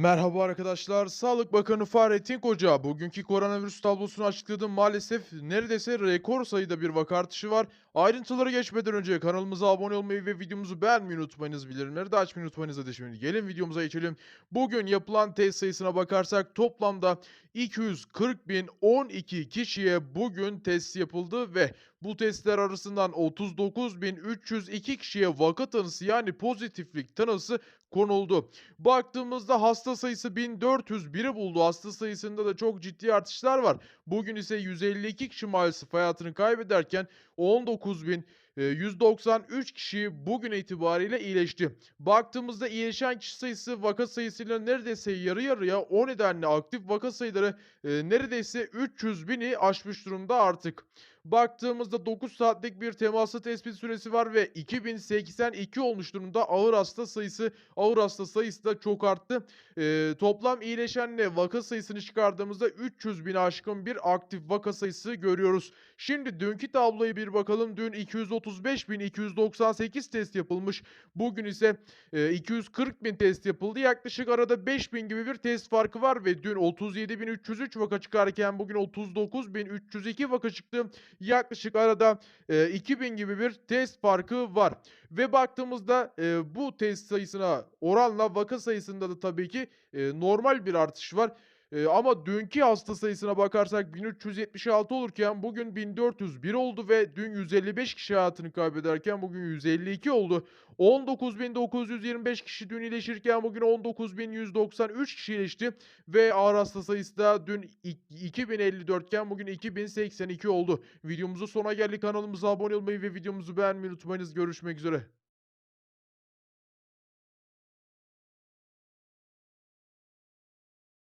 Merhaba arkadaşlar. Sağlık Bakanı Fahrettin Koca bugünkü koronavirüs tablosunu açıkladı. Maalesef neredeyse rekor sayıda bir vaka artışı var. Ayrıntıları geçmeden önce kanalımıza abone olmayı ve videomuzu beğenmeyi unutmayınız. Bildirimleri de açmayı unutmayınız. Hadi şimdi gelin videomuza geçelim. Bugün yapılan test sayısına bakarsak toplamda 240.012 kişiye bugün test yapıldı ve bu testler arasından 39.302 kişiye vaka tanısı yani pozitiflik tanısı konuldu. Baktığımızda hasta sayısı 1401'i buldu. Hasta sayısında da çok ciddi artışlar var. Bugün ise 152 kişi maalesef hayatını kaybederken 19.193 kişi bugün itibariyle iyileşti. Baktığımızda iyileşen kişi sayısı vaka sayısıyla neredeyse yarı yarıya o nedenle aktif vaka sayıları e, neredeyse 300 bini aşmış durumda artık. Baktığımızda 9 saatlik bir temaslı tespit süresi var ve 2082 olmuş durumda ağır hasta sayısı. Ağır hasta sayısı da çok arttı. Ee, toplam iyileşenle vaka sayısını çıkardığımızda 300 bin aşkın bir aktif vaka sayısı görüyoruz. Şimdi dünkü tabloya bir bakalım. Dün 235.298 test yapılmış. Bugün ise e, 240 bin test yapıldı. Yaklaşık arada 5 bin gibi bir test farkı var ve dün 37.303 vaka çıkarken bugün 39.302 vaka çıktı. Yaklaşık arada e, 2000 gibi bir test farkı var. Ve baktığımızda e, bu test sayısına oranla vaka sayısında da tabii ki e, normal bir artış var. E, ama dünkü hasta sayısına bakarsak 1376 olurken bugün 1401 oldu ve dün 155 kişi hayatını kaybederken bugün 152 oldu. 19.925 kişi dün iyileşirken bugün 19.193 kişi iyileşti ve ağır hasta sayısı da dün i- 2054 iken bugün 2082 oldu. Videomuzun sona geldik. Kanalımıza abone olmayı ve videomuzu beğenmeyi unutmayınız. Görüşmek üzere.